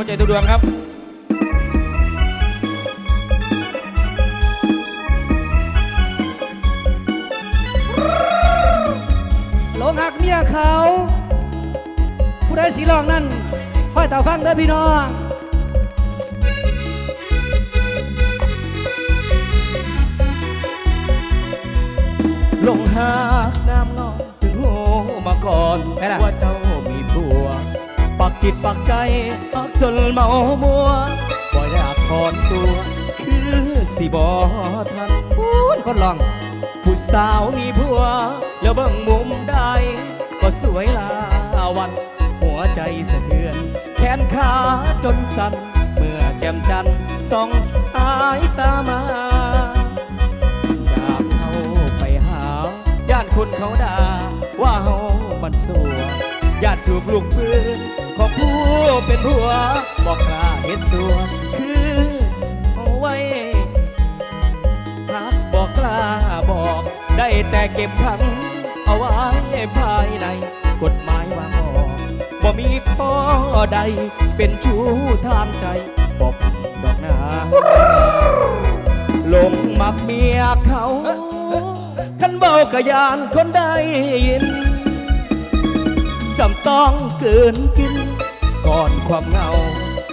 หัวใจทุกดวงครับหลงหักเมียเขา ผู้ใดสีลองนั่นค่อยตาฟังเด้อพี่น้องลงหากน้ำนองถึงหูมาก่อนไปล่ะว่าเจ้ามีผัวปัก จิตปักใจอักจนเมามัวบ่อยากถอนตัว คือสิบอทันพูนคนลอง ผู้สาวมีผัว แล้วเบิ่งมุมใดก็สวยลาวัน หัวใจสะเทือน แขนขาจนสั่นเมื่อแก้มจันทร์ส่องสายตามาอยากเข้าไปหาย่านคนเขาด่าว่าเฮามันสัวญาติถูกลูกปืน ของผู้เป็นผัวบอกกล้าเฮ็ดสัวคือเอาไว้หากบอกกล้าบอกได้แต่เก็บทั้งเอาไว้ภายในกฎหมายวางออกบ่มีข้อใดเป็นชู้ทางใจบอกดอกนาลงมักเมียเขาขันเบากะยานคนได้ยินจำต้องเกินกิน ก่อนความเหงา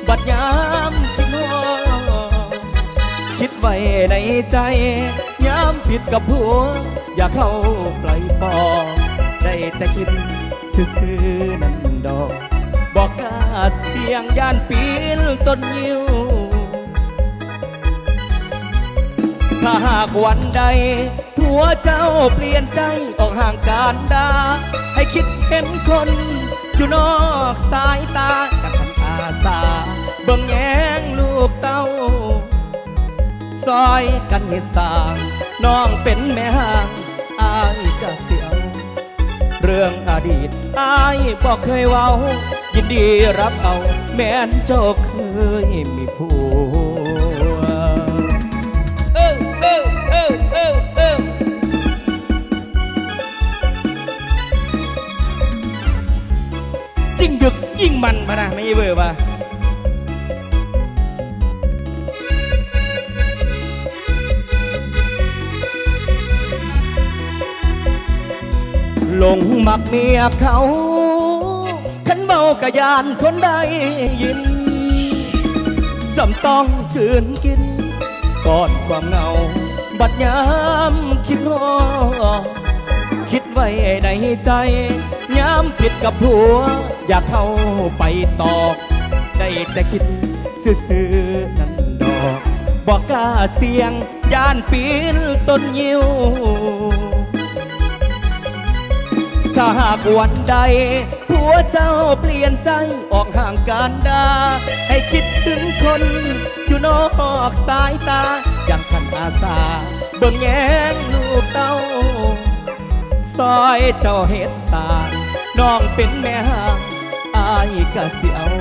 บัดยามคิดว่าคิดไว้ในใจย้ำผิดกับผัว อย่าเข้าปล่อยปอได้แต่คิดซื่อๆนั่นดอก บอกก้าเสียงย่านปีนต้นยิวถ้าหากวันใดผัวเจ้าเปลี่ยนใจออกห่างการดาให้คิดเห็นคน อยู่นอกสายตาจากทันอาสาเบิ่งแยงลูกเต้าซอยกันเฮ็ดสร้างน้องเป็นแม่ห้างอายก็เสียว เรื่องอดีตอายบอกเคยเว้า ยินดีรับเอาแม้นเจ้าเคยมีผั ยิ่งมันมานะไม่ใช่เบอร์ปะหลงมักเมียเขาขันเมากระยานคนได้ยินจำต้องกืนกินก่อนความเหงา บัดยามคิดฮอดคิดไว้ในใจ ผิดกับผัว อยากเข้าไปตอบได้แต่คิดซื่อๆนั่นดอกบอกกล้าเสียงย่านปีนต้นยิวถ้าหากวันใดผัวเจ้าเปลี่ยนใจออกห่างการดา ให้คิดถึงคนอยู่นอกสายตาอย่างคันอาสา เบิ่งแยงลูกเต้าซอยเจ้าเฮ็ดสาร น้องเป็นแม่ห้างอายกะเสียว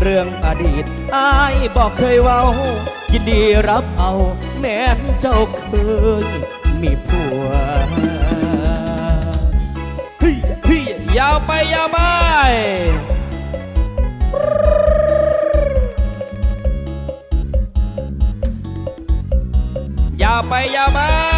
เรื่องอดีตอายบอกเคยเว้า ยินดีรับเอา แม้เจ้าเคยมีผัวฮ้ยเฮ้ยยาวไปยาวไปยาวไปยาวไป